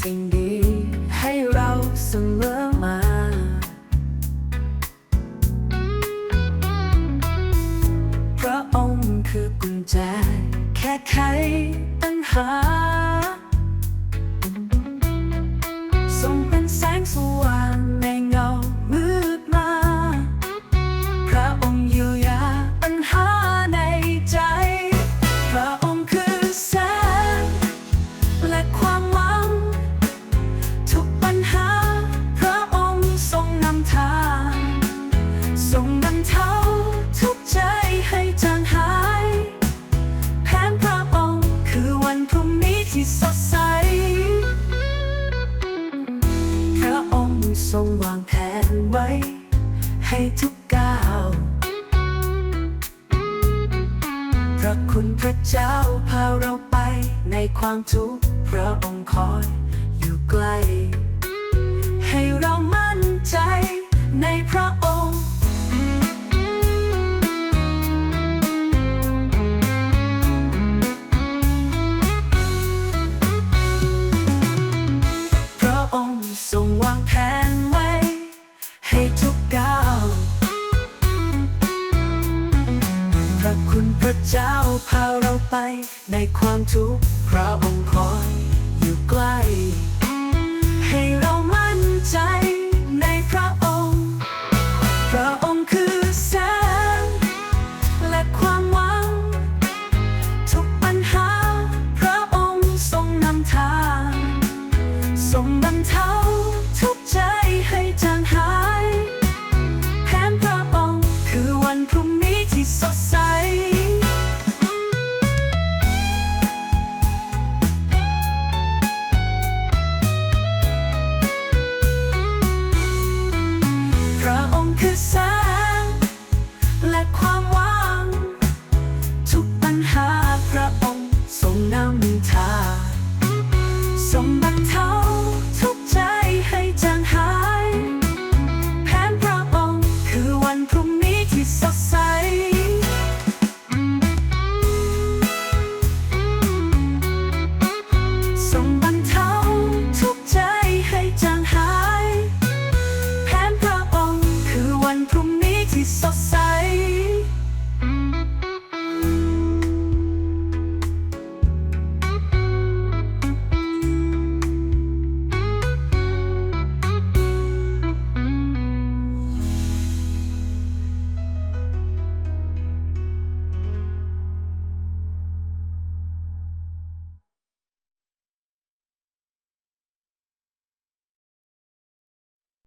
สิ่งดี ให้เราเสมอมา พระองค์คือกุญแจ แค่ไขอัน ทรงวางแผนไว้ ให้ทุกก้าวพระคุณพระเจ้าพาเราไปในความทุกข์พระองค์คอยอยู่ใกล้ คุณพระเจ้าพาเราไป ในความทุกข์พระองค์คอยอยู่ใกล้